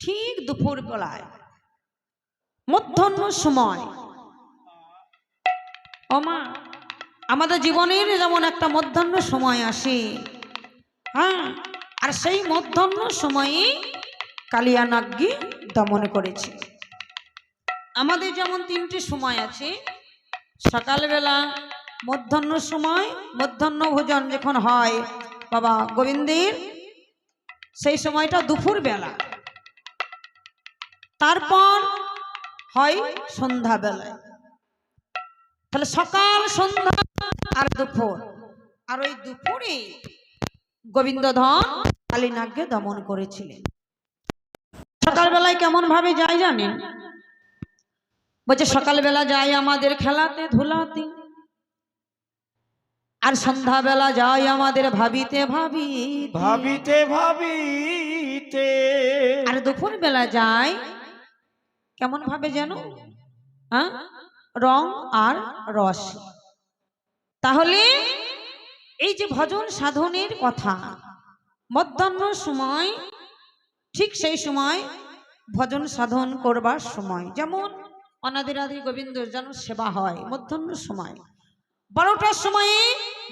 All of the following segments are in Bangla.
ঠিক দুপুর বেলায়, মধ্যাহ্ন সময়। ওমা আমাদের জীবনের যেমন একটা মধ্যাহ্ন সময় আসে হ্যাঁ? আর সেই মধ্যাহ্ন সময়ে কালিয়া নাগ্গি দমন করেছে। আমাদের যেমন তিনটি সময় আছে, সকালবেলা মধ্যাহ্ন সময়, মধ্যাহ্ন ভোজন যখন হয়, বাবা গোবিন্দের, সেই সময়টা দুপুর বেলা তারপর হয় সন্ধ্যাবেলায়। তাহলে সকাল সন্ধ্যা আর দুপুর। আর ওই দুপুরে গোবিন্দধন কালীনাগকে দমন করেছিলেন। সকালবেলায় কেমন ভাবে যায় জানেন? বলছে সকালবেলা যায় আমাদের খেলাতে ধুলাতে। আর সন্ধ্যাবেলা যায় আমাদের ভাবিতে ভাবি ভাবিতে ভাবিতে। আর দুপুর বেলা যায় কেমন ভাবে যেন? হ্যাঁ? রং আর রস। তাহলে এই যে ভজন সাধনের কথা, মধ্যাহ্ন সময়, ঠিক সেই সময় ভজন সাধন করবার সময়, যেমন অনাদিরাধি গোবিন্দর যেন সেবা হয় মধ্যাহ্ন সময়। বারোটার সময়ে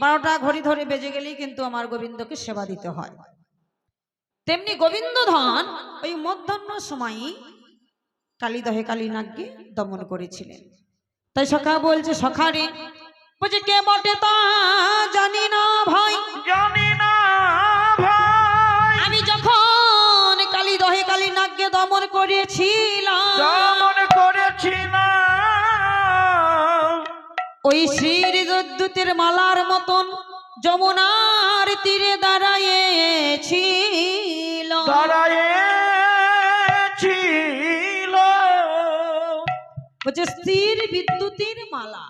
বারোটা ঘড়ি ধরে বেজে গেলেই কিন্তু আমার গোবিন্দকে সেবা দিতে হয়। তেমনি গোবিন্দধন ওই মধ্যাহ্ন সময়ই কালীদহে কালীনাগকে দমন করেছিলেন। তাই সখা বলছে সখারে বলছে কে বটে তা জানি না ভাই। জানি না ভাই। আমি যখন কালীদহে কালীনাগকে দমন করেছিলাম দমন করেছি না ওই শ্রীর বিদ্যুতের মালার মতন যমুনার তীরে দাঁড়াইয়েছিল দাঁড়ায়েছিল বলছে, স্থির বিদ্যুতের মালা।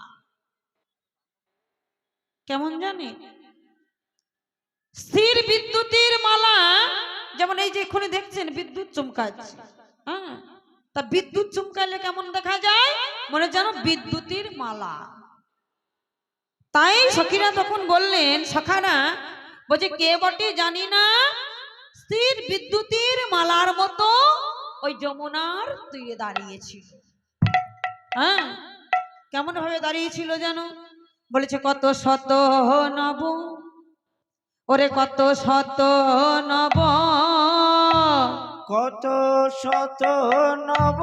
কেমন জানে? স্থির বিদ্যুতের মালা, যেমন এই যে এক্ষুনি দেখছেন, বিদ্যুৎ চমকাচ্ছে। হ্যাঁ? তা বিদ্যুৎ চমকালে কেমন দেখা যায়? মনে যেন বিদ্যুতের মালা। তাই সখীরা তখন বললেন, সখারা, বলছে, কে বটে জানি না? স্থির বিদ্যুতের মালার মতো ওই যমুনার তুই দাঁড়িয়েছিল। হ্যাঁ? কেমন ভাবে দাঁড়িয়েছিল যেন? বলেছে কত শত নব ওরে কত শত নব। কত শত নব।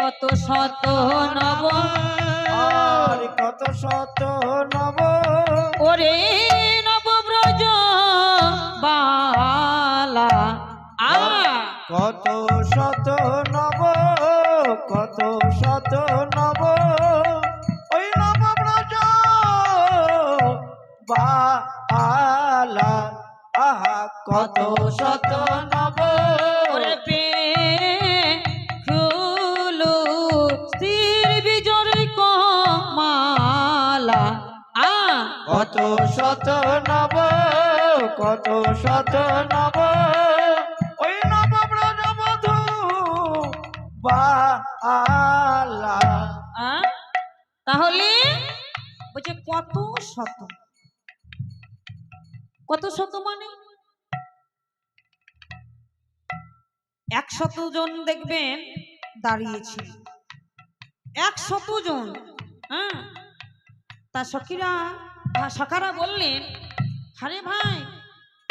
কত শত নব। আর কত শত নব। ওরে নব নবব্রজ বালা আ। কত শত নব। কত শত নব ওই নবব্রজ বালা আহা কত শত নব। কত শত নব কত শত নব। তাহলে বলছে কত শত? কত শত মানে? এক শত জন দেখবেন দাঁড়িয়েছে। এক শত জন হ্যাঁ তা সখীরা সখারা বললেন, আরে ভাই,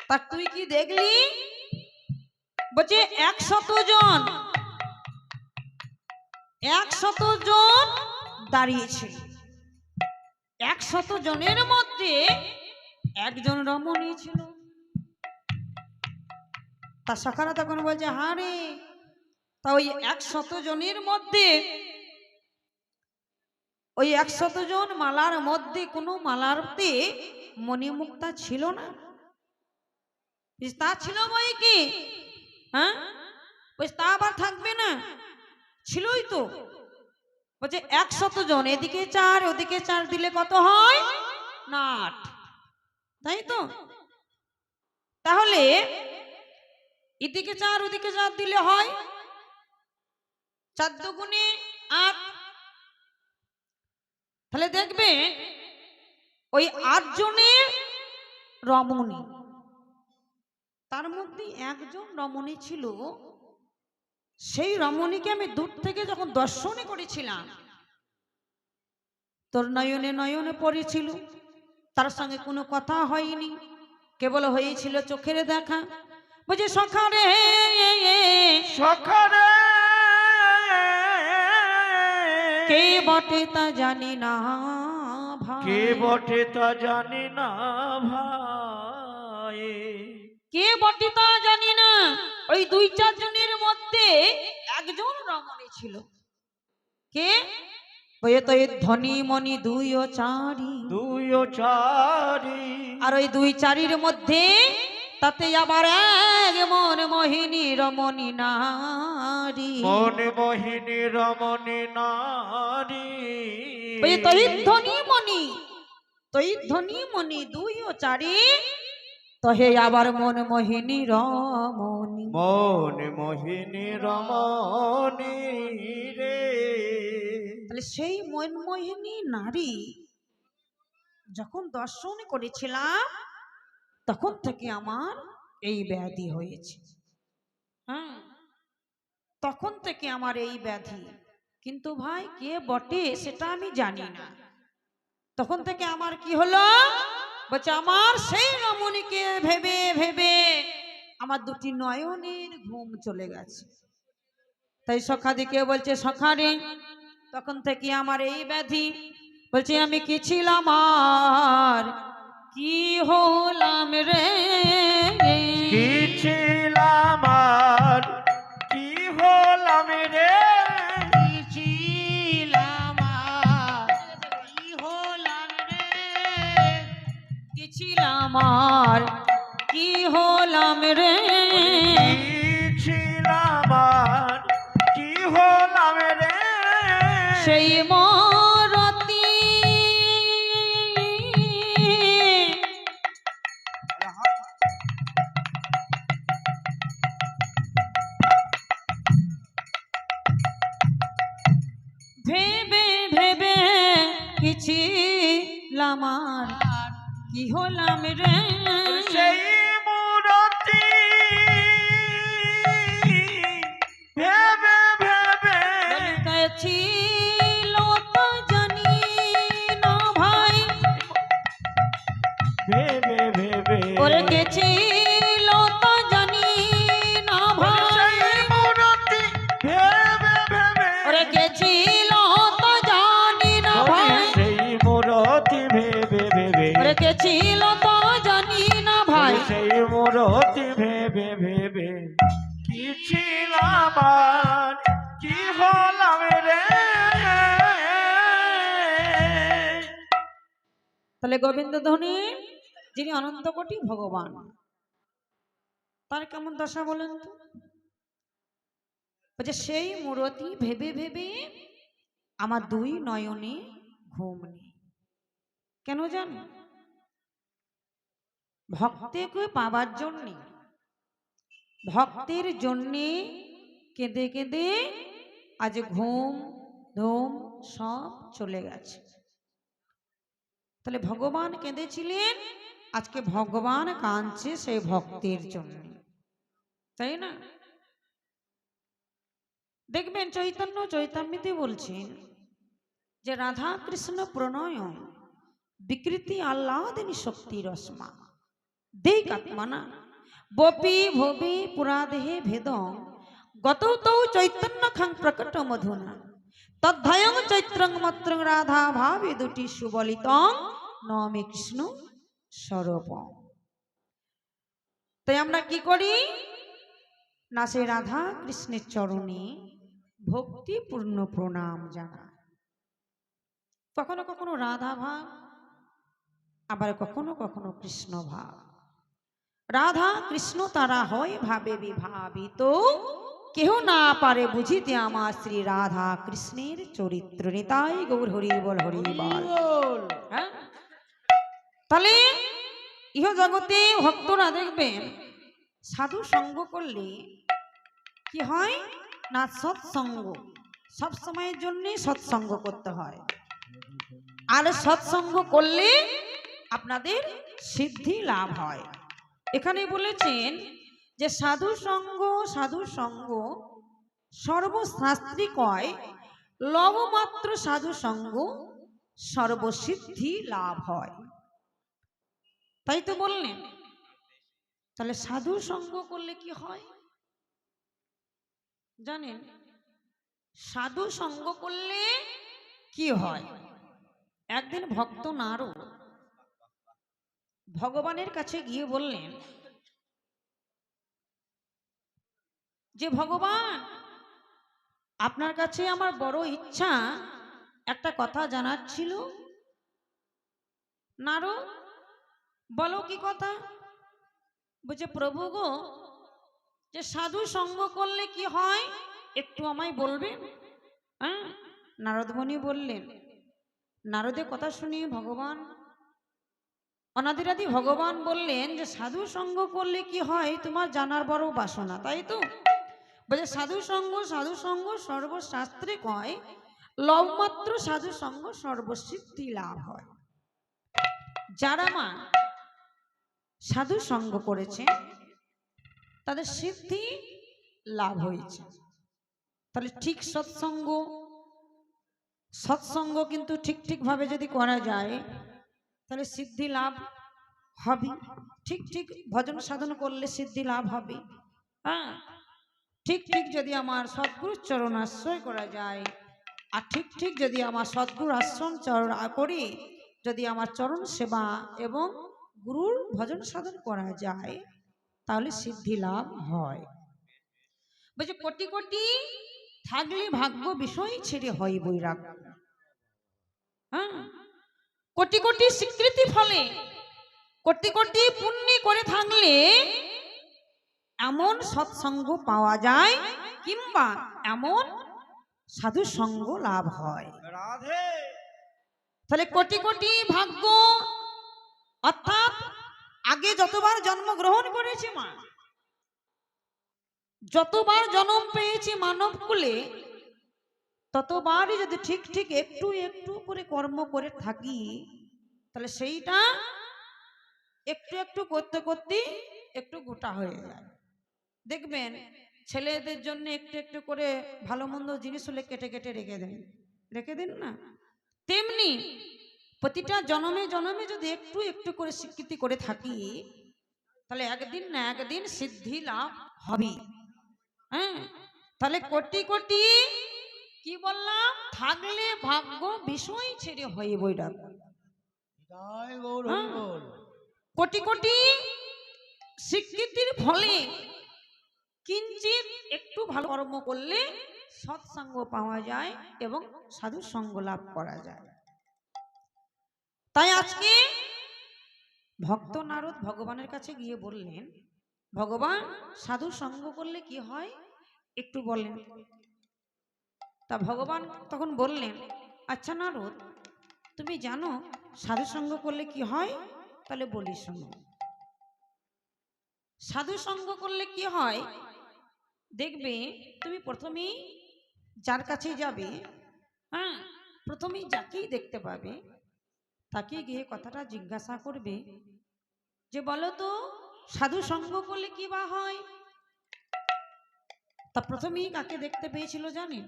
তা তুই কি দেখলি? বলছে, এক শত জন। একশত জন দাঁড়িয়েছিল একশত জনের মধ্যে একজন রমণী ছিল। তা সখারা তখন বলছে হ্যাঁ রে, তা ওই একশত জনের মধ্যে, ওই একশত জন মালার মধ্যে কোনো মালারতে মণিমুক্তা ছিল না? তা ছিল বই কি? হ্যাঁ? তা আবার থাকবে না ছিলই তো। বলছে, একশত জন, এদিকে চার, ওদিকে চার দিলে কত হয়? না আট। তাই তো? তাহলে, এদিকে চার, ওদিকে চার দিলে হয়? চার দুগুণে আট। তাহলে দেখবে, ওই আট জনের রমণী। তার মধ্যে একজন রমণী ছিল সেই রমণীকে আমি দূর থেকে যখন দর্শনে করেছিলাম তোর নয়নে নয়নে পড়েছিল তার সঙ্গে কোনো কথা হয়নি কেবল হয়েছিল চোখের দেখা। বুঝি সখারে সখারে কে বটে তা জানি না ভাই। কে বটে তা জানি না ভাই। কে বটে তা জানি না। ওই দুই চারজনের মধ্যে একজন রমণী ছিল। কে? ওই তো এই ধনী মণি দুই ও চারি। দুই ও চারি। আর ওই দুই চারির মধ্যে তাতে আবার এক মন মোহিনী রমণী নারী। মনে মোহিনী রমণী নারী। ওই তৈ ধনী মণি তৈ ধনী মণি দুই ও চারি তহে আবার মন মোহিনী রমণী। মন মোহিনী রমণী রে। তাহলে সেই মন মোহিনী নারী যখন দর্শন করেছিলাম তখন থেকে আমার এই ব্যাধি হয়েছে। হ্যাঁ তখন থেকে আমার এই ব্যাধি। কিন্তু ভাই কে বটে সেটা আমি জানি না। তখন থেকে আমার কি হলো? বলছে আমার সেই রমণীকে ভেবে ভেবে আমার দুটি নয়নের ঘুম চলে গেছে। তাই সখা দিকে বলছে সখা রে তখন থেকে আমার এই ব্যাধি। বলছে, আমি কি ছিলাম আর কি হলাম রে? কি সেই মরতি কোটি ভগবান। তার কেমন দশা বলেন তো? বলছে, সেই মূরতি ভেবে ভেবে আমার দুই নয়নে ঘুম নেই। কেন জানো? ভক্তকে পাবার জন্যে, ভক্তের জন্যে কেঁদে কেঁদে আজ ঘুম ধুম সব চলে গেছে। তাহলে ভগবান কেঁদেছিলেন আজকে ভগবান কাঁদছে সেই ভক্তের জন্য। তাই না? দেখবেন চৈতন্য চৈতন্যতে বলছেন যে রাধা কৃষ্ণ প্রণয় বিকৃতি আহ্লাদিনী শক্তি রসমা। দেখ আত্মানা। বপি ভবি পুরাদেহে ভেদ। গত তৌ চৈতন্য খাং প্রকট মধুনা। তদ্ভয়ং চৈত্রং মত্রং রাধা ভাবে দুটি সুবলিতং। নমে কৃষ্ণ। স্বরূপ তাই আমরা কি করি? না সে রাধা কৃষ্ণের চরণে ভক্তিপূর্ণ প্রণাম জানা কখনো কখনো রাধা ভাব আবার কখনো কখনো কৃষ্ণ ভাব। রাধা কৃষ্ণ তারা হয় ভাবে বিভাবিত কেহ না পারে বুঝিতে আমার শ্রী রাধা কৃষ্ণের চরিত্র নিতাই গৌর হরি বল। হরি বল। হ্যাঁ? তাহলে ইহ জগতে ভক্তরা দেখবেন, সাধু সঙ্গ করলে কি হয়? না সৎসঙ্গ। সব সময়ের জন্য সৎসঙ্গ করতে হয়। আর সৎসঙ্গ করলে আপনাদের সিদ্ধি লাভ হয়। এখানে বলেছেন যে সাধু সঙ্গ সাধু সঙ্গ সর্বশাস্ত্রী কয় লবমাত্র সাধু সঙ্গ সর্বসিদ্ধি লাভ হয়। তাই তো বললেন। তাহলে সাধু সঙ্গ করলে কি হয়? জানেন, সাধু সঙ্গ করলে কি হয়? একদিন ভক্ত নারো ভগবানের কাছে গিয়ে বললেন, যে ভগবান, আপনার কাছে আমার বড় ইচ্ছা, একটা কথা জানার ছিল। নারো বলো কি কথা? বলছে, প্রভু গো, যে সাধু সঙ্গ করলে কি হয়? একটু আমায় বলবেন? হ্যাঁ? নারদমণি বললেন নারদের কথা শুনিয়ে ভগবান অনাদিরাদি ভগবান বললেন, যে সাধু সঙ্গ করলে কি হয়? তোমার জানার বড় বাসনা, তাই তো? বলে সাধু সঙ্গ সাধু সঙ্গ সর্বশাস্ত্রে কয়, লবমাত্র সাধু সঙ্গ সর্বসিদ্ধি লাভ হয়। যারা মা সাধু সঙ্গ করেছে। তাদের সিদ্ধি লাভ হয়েছে। তাহলে ঠিক সৎসঙ্গ সৎসঙ্গ কিন্তু ঠিক ঠিকভাবে যদি করা যায় তাহলে সিদ্ধি লাভ হবে। ঠিক ঠিক ভজন সাধন করলে সিদ্ধি লাভ হবে। হ্যাঁ? ঠিক ঠিক যদি আমার সদ্গুরুর চরণ আশ্রয় করা যায় আর ঠিক ঠিক যদি আমার সদ্গুরু আশ্রম চরণ করি যদি আমার চরণ সেবা এবং গুরুর ভজন সাধন করা যায় তাহলে সিদ্ধি লাভ হয়। বলছে কোটি কোটি থাকলে ভাগ্য বিষয় ছেড়ে হয় বৈরাগ্য। হ্যাঁ? কোটি কোটি স্বীকৃতি ফলে কোটি কোটি পুণ্য করে থাকলে এমন সৎসঙ্গ পাওয়া যায় কিংবা এমন সাধু সঙ্গ লাভ হয়। তাহলে কোটি কোটি ভাগ্য অর্থাৎ আগে যতবার জন্মগ্রহণ করেছে মা, যতবার জন্ম পেয়েছি মানব কুলে, ততবারই যদি ঠিক ঠিক একটু একটু করে কর্ম করে থাকি, তাহলে সেইটা একটু একটু করতে করতে একটু গোটা হয়ে যায়। দেখবেন ছেলেদের জন্য একটু একটু করে ভালো মন্দ জিনিস হলে কেটে কেটে রেখে দেন। রেখে দিন না? তেমনি প্রতিটা জনমে জনমে যদি একটু একটু করে স্বীকৃতি করে থাকি তাহলে একদিন না একদিন সিদ্ধি লাভ হবে। হ্যাঁ? তাহলে কোটি কোটি কি বললাম? থাকলে ভাগ্য বিষয় ছেড়ে হয়ে বই হ্যাঁ। কোটি কোটি স্বীকৃতির ফলে কিঞ্চিত একটু ভালো কর্ম করলে সৎসঙ্গ পাওয়া যায় এবং সাধু সঙ্গ লাভ করা যায়। তাই আজকে ভক্ত নারদ ভগবানের কাছে গিয়ে বললেন ভগবান সাধু সঙ্গ করলে কি হয়? একটু বলেন তা ভগবান তখন বললেন আচ্ছা নারদ তুমি জানো সাধু সঙ্গ করলে কি হয়? তাহলে বলি শোনো। সাধু সঙ্গ করলে কি হয়? দেখবে তুমি প্রথমেই যার কাছে যাবে হ্যাঁ প্রথমেই যাকেই দেখতে পাবে তাকে গিয়ে কথাটা জিজ্ঞাসা করবে যে বলো তো সাধু সঙ্গ করলে কি বা হয়? তা প্রথমেই কাকে দেখতে পেয়েছিল জানেন?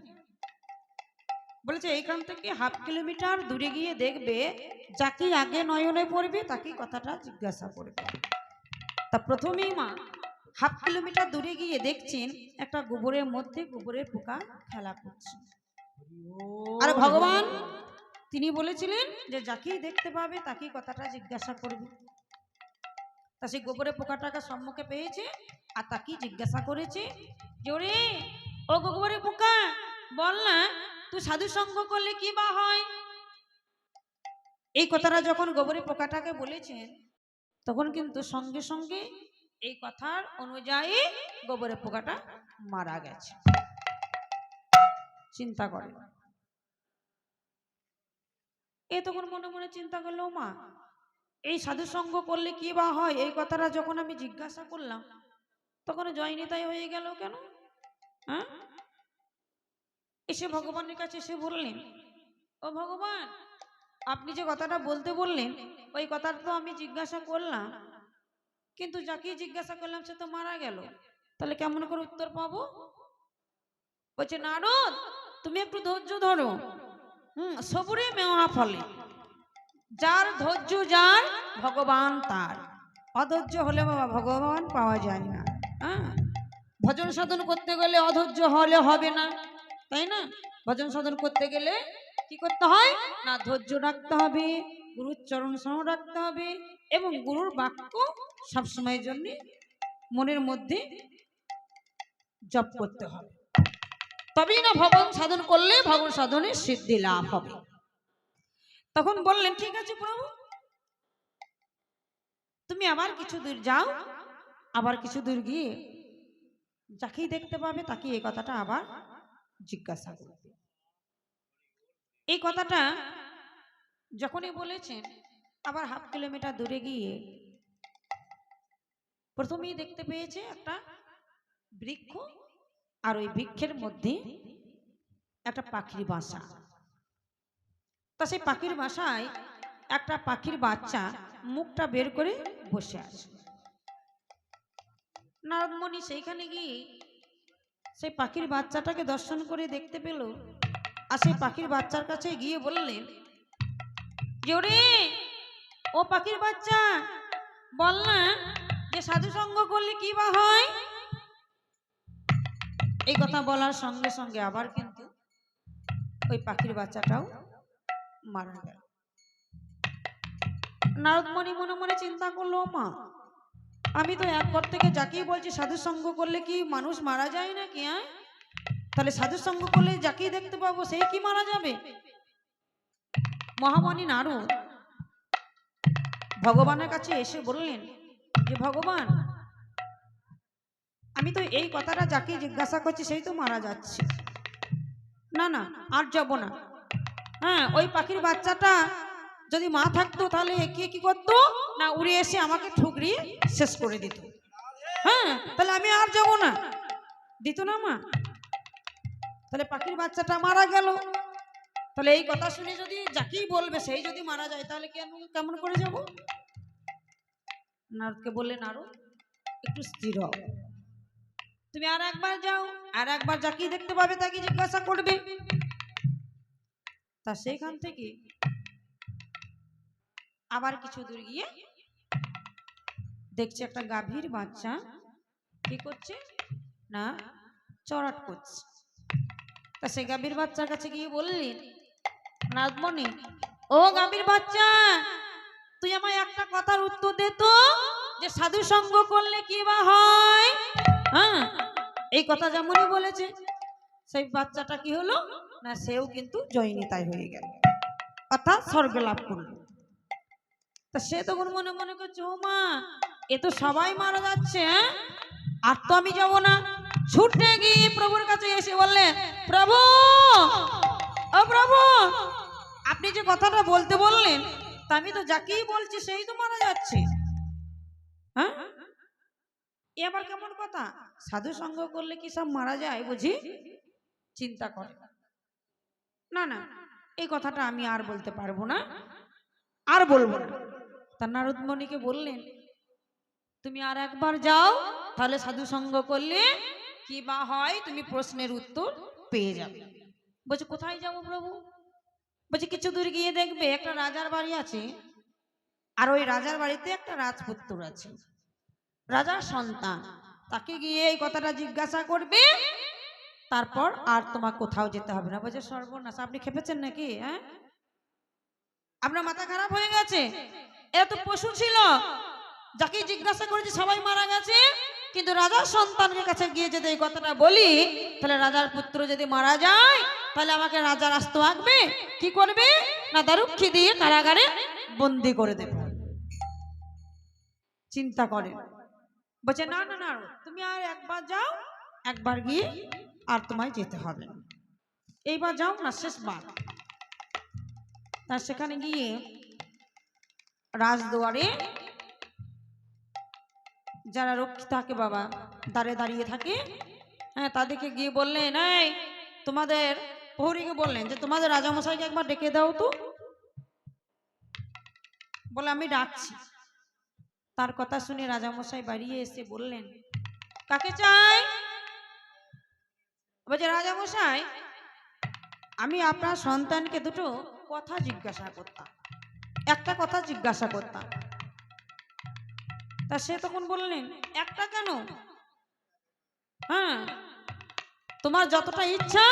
বলেছে এইখান থেকে হাফ কিলোমিটার দূরে গিয়ে দেখবে যাকে আগে নয়নে পড়বে তাকে কথাটা জিজ্ঞাসা করবে। তা প্রথমেই মা হাফ কিলোমিটার দূরে গিয়ে দেখছেন একটা গোবরের মধ্যে গোবরের পোকা খেলা করছে। আর ভগবান। তিনি বলেছিলেন যে, যাকেই দেখতে পাবে, তাকেই কথাটা জিজ্ঞাসা করবে। তা সেই গোবরের পোকাটাকে সম্মুখে পেয়েছে আর তাকেই জিজ্ঞাসা করেছে ওরে, ও গোবরে পোকা, বল না, তুই সাধু সঙ্গ করলে কি বা হয়? এই কথাটা যখন গোবরের পোকাটাকে বলেছেন, তখন কিন্তু সঙ্গে সঙ্গে এই কথার অনুযায়ী গোবরের পোকাটা মারা গেছে। চিন্তা করে এ তখন মনে মনে চিন্তা করল মা এই সাধু সঙ্গ করলে কি বা হয়? এই কথাটা যখন আমি জিজ্ঞাসা করলাম, তখন জয়নিতাই হয়ে গেল কেন? হ্যাঁ? এসে ভগবানের কাছে এসে বললেন, ও ভগবান, আপনি যে কথাটা বলতে বললেন, ওই কথাটা তো আমি জিজ্ঞাসা করলাম। কিন্তু যাকে জিজ্ঞাসা করলাম, সে তো মারা গেল। তাহলে কেমন করে উত্তর পাবো? বলছে, নারদ, তুমি একটু ধৈর্য ধরো। হুম, সবুরে মেওয়া ফলে। যার ধৈর্য যার ভগবান তার। অধৈর্য হলে বাবা ভগবান পাওয়া যায় না। হ্যাঁ ভজন সাধন করতে গেলে অধৈর্য হলে হবে না, তাই না? ভজন সাধন করতে গেলে কি করতে হয়? না, ধৈর্য রাখতে হবে, গুরুর চরণ স্মরণ রাখতে হবে এবং গুরুর বাক্য সবসময়ের জন্য মনের মধ্যে জপ করতে হবে। তবেই না ভগবান সাধন করলে ভগবান সাধনের সিদ্ধি লাভ হবে। তখন বললেন, ঠিক আছে প্রভু, তুমি আবার কিছু দূর যাও, আবার কিছু দূর গিয়ে যাকেই দেখতে পাবে তাকে এই কথাটা আবার জিজ্ঞাসা করবে। এই কথাটা যখনই বলেছেন, আবার হাফ কিলোমিটার দূরে গিয়ে প্রথমেই দেখতে পেয়েছে একটা বৃক্ষ আর ওই বৃক্ষের মধ্যে একটা পাখির বাসা। তা সেই পাখির বাসায় একটা পাখির বাচ্চা মুখটা বের করে বসে আছে। নারদমণি সেইখানে গিয়ে সেই পাখির বাচ্চাটাকে দর্শন করে দেখতে পেল আর সেই পাখির বাচ্চার কাছে গিয়ে বললেন ওরে ও পাখির বাচ্চা, বল না যে সাধু সঙ্গ করলে কি বা হয়? এই কথা বলার সঙ্গে সঙ্গে আবার কিন্তু ওই পাখির বাচ্চাটাও মারা গেল। নারদমণি মনে মনে চিন্তা করল, মা, আমি তো একবার থেকে যাকেই বলছি সাধু সঙ্গ করলে কি মানুষ মারা যায় নাকি হ্যাঁ তাহলে সাধু সঙ্গ করলে যাকেই দেখতে পাবো, সেই কি মারা যাবে? মহামণি নারদ ভগবানের কাছে এসে বললেন, যে ভগবান আমি তো এই কথাটা যাকে জিজ্ঞাসা করছি সেই তো মারা যাচ্ছে। না না, আর যাব না। হ্যাঁ ওই পাখির বাচ্চাটা যদি মা থাকতো তাহলে কে কি করতো? না, উড়ে এসে আমাকে ঠুকরিয়ে শেষ করে দিত। হ্যাঁ তাহলে আমি আর যাব না। দিত না মা। তাহলে পাখির বাচ্চাটা মারা গেল। তাহলে এই কথা শুনে যদি যাকেই বলবে সেই যদি মারা যায়, তাহলে কেন কেমন করে যাব? নারদকে বললেন আরও একটু স্থির হও। তুমি আর একবার যাও, আর একবার যাকেই দেখতে পাবে তাকে জিজ্ঞাসা করবে। তা সেখান থেকে আবার কিছু দূর গিয়ে দেখছে একটা গাভীর বাচ্চা কি করছে? না, চড়াট করছে। তা সে গাভীর বাচ্চার কাছে গিয়ে বললেন নাদমণি ও গাভীর বাচ্চা, তুই আমায় একটা কথার উত্তর দে তো, যে সাধু সঙ্গ করলে কি বা হয়? হ্যাঁ? এই কথা যেমনই বলেছে। সেই বাচ্চাটা কি হলো? না, সেও কিন্তু জয়নিতায় হয়ে গেল। অর্থাৎ স্বর্গ লাভ করল। তা সে তখন মনে মনে করছে, ও মা, এ তো সবাই মারা যাচ্ছে হ্যাঁ? আর তো আমি যাব না। ছুটে গিয়ে প্রভুর কাছে এসে বললে, প্রভু, ও প্রভু, আপনি যে কথাটা বলতে বললেন, তা আমি তো যাকেই বলছি, সেই তো মারা যাচ্ছে। হ্যাঁ? এ আবার কেমন কথা? সাধু সঙ্গ করলে কি সব মারা যায় বুঝি? চিন্তা করে। না না, এই কথাটা আমি আর বলতে পারব না। আর বলব তা নারদমণিকে বললেন, তুমি আর একবার যাও, তাহলে সাধু সঙ্গ করলে কি বা হয় তুমি প্রশ্নের উত্তর পেয়ে যাবে। বলছে, কোথায় যাব প্রভু? বলছে, কিছু দূর গিয়ে দেখবে, একটা রাজার বাড়ি আছে, আর ওই রাজার বাড়িতে একটা রাজপুত্র আছে। রাজার সন্তান। তাকে গিয়ে এই কথাটা জিজ্ঞাসা করবে, তারপর আর তোমার কোথাও যেতে হবে না। বলছে, সর্বনাশ, আপনি খেপেছেন নাকি হ্যাঁ? আপনার মাথা খারাপ হয়ে গেছে? এরা তো পশু ছিল। যাকে জিজ্ঞাসা করেছে, সবাই মারা গেছে। কিন্তু রাজার সন্তানের কাছে গিয়ে যদি এই কথাটা বলি, তাহলে রাজার পুত্র যদি মারা যায়, তাহলে আমাকে রাজার আস্ত আঁকবে? কি করবে? না, দারুক্ষী দিয়ে কারাগারে বন্দি করে দেবে। চিন্তা করে বলছে না না না তুমি আর একবার যাও একবার গিয়ে আর তোমায় যেতে হবে। না এইবার যাও না শেষবার। তার সেখানে গিয়ে রাজদুয়ারে যারা রক্ষী থাকে বাবা দাঁড়ে দাঁড়িয়ে থাকে হ্যাঁ তাদেরকে গিয়ে বললেন এই তোমাদের প্রহরীকে বললেন যে তোমাদের রাজামশাইকে একবার ডেকে দাও তো। বলে আমি ডাকছি। তার কথা শুনে রাজামশাই বাড়িয়ে এসে বললেন, কাকে চাই? বলছে, রাজামশাই, আমি আপনার সন্তানকে দুটো কথা জিজ্ঞাসা করতাম। একটা কথা জিজ্ঞাসা করতাম। তা সে তখন বললেন, একটা কেন? হ্যাঁ তোমার যতটা ইচ্ছা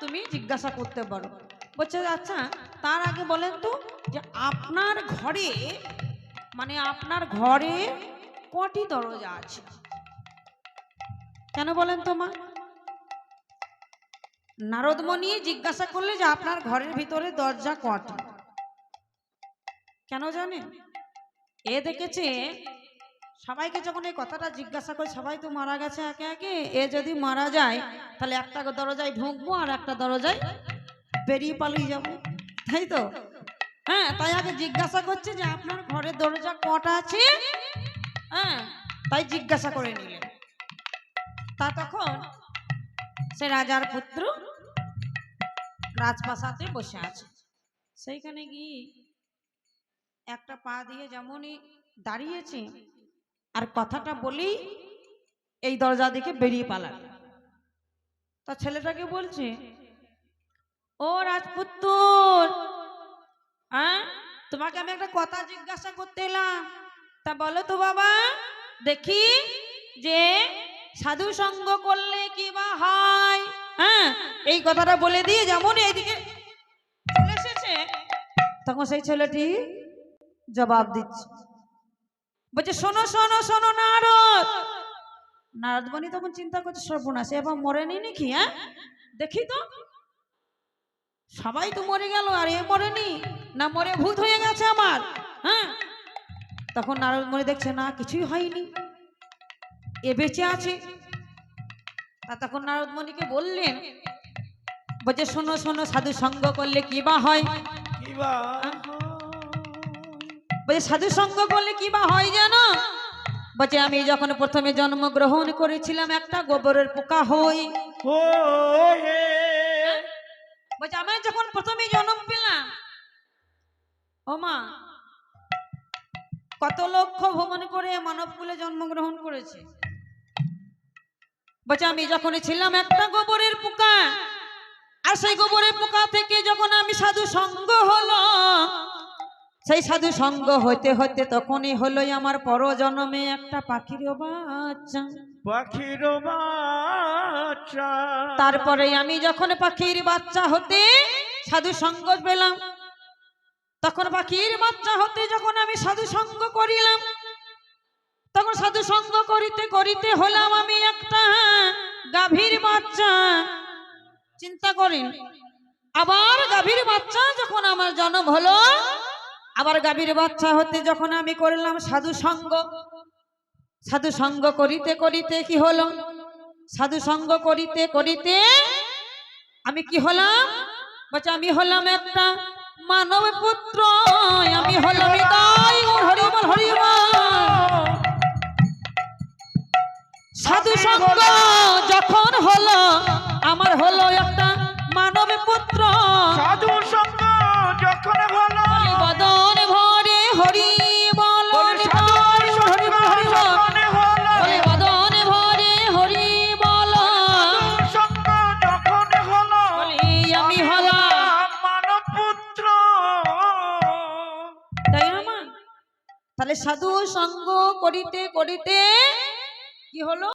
তুমি জিজ্ঞাসা করতে পারো। বলছে আচ্ছা তার আগে বলেন তো যে আপনার ঘরে মানে আপনার ঘরে কটি দরজা আছে? কেন বলেন তো মা? নারদমণি জিজ্ঞাসা করলে যে আপনার ঘরের ভিতরে দরজা কটি? কেন জানেন? এ দেখেছে, সবাইকে যখন এই কথাটা জিজ্ঞাসা করে সবাই তো মারা গেছে একে একে, এ যদি মারা যায়, তাহলে একটা দরজায় ঢুকবো আর একটা দরজায় বেরিয়ে পালিয়ে যাব। তাই তো? হ্যাঁ তাই আগে জিজ্ঞাসা করছে যে আপনার ঘরের দরজা কটা আছে? হ্যাঁ তাই জিজ্ঞাসা করে নিলেন। তা তখন সে রাজার পুত্র রাজপ্রাসাদে বসে আছে। সেইখানে গিয়ে একটা পা দিয়ে যেমনই দাঁড়িয়েছে, আর কথাটা বলেই এই দরজা দিকে বেরিয়ে পালাল। তা ছেলেটাকে বলছে, ও রাজপুত্র হ্যাঁ তোমাকে আমি একটা কথা জিজ্ঞাসা করতে এলাম। তা বলো তো বাবা, দেখি যে সাধু সঙ্গ করলে কি বা হয়? হ্যাঁ এই কথাটা বলে দিয়ে যেমন এইদিকে এসেছে, তখন সেই ছেলেটি জবাব দিচ্ছে। বলছে, শোনো শোনো শোনো নারদ। নারদমণি তখন চিন্তা করছে, সর্বনাশ এবার মরেনি নাকি হ্যাঁ? দেখি তো। সবাই তো মরে গেল, আর এ মরেনি। না মরে ভূত হয়ে গেছে আমার। হ্যাঁ? তখন নারদমণি দেখছে না কিছুই হয়নি। এ বেঁচে আছে। তা তখন নারদমণিকে বললেন বলছে শোনো শোনো সাধু সঙ্গ করলে কি বা হয়? বা বলছে সাধু সঙ্গ করলে কি বা হয় জানো? বলছে আমি যখন প্রথমে জন্মগ্রহণ করেছিলাম একটা গোবরের পোকা হই। বলছে আমি যখন প্রথমে জন্ম পেলাম ও মা কত লক্ষ ভ্রমণ করে মানব কুলে জন্মগ্রহণ করেছে। বলছে আমি যখন ছিলাম একটা গোবরের পোকা আর সেই গোবরের পোকা থেকে যখন আমি সাধু সঙ্গ হলো সেই সাধু সঙ্গ হতে হতে তখনই হলো আমার পরজন্মে একটা পাখির বাচ্চা। পাখির বাচ্চা। তারপরে আমি যখন পাখির বাচ্চা হতে সাধু সঙ্গ পেলাম তখন বাকির বাচ্চা হতে যখন আমি সাধু সঙ্গ করিলাম, তখন সাধু সঙ্গ করিতে করিতে হলাম আমি একটা গাভীর বাচ্চা। চিন্তা করেন, আবার গাভীর বাচ্চা যখন আমার জন্ম হলো, আবার গাভীর বাচ্চা হতে যখন আমি করলাম সাধু সঙ্গ সাধু সঙ্গ করিতে করিতে কি হলো? সাধু সঙ্গ করিতে করিতে আমি কি হলাম? বলছে, আমি হলাম একটা মানব পুত্র আমি হলাম হৃদয় হরিবল হরিবল সাধু সঙ্গ যখন হলো, আমার হলো একটা মানব পুত্র সাধু সঙ্গ যখন তাহলে সাধু সঙ্গ করিতে করিতে কি হলো?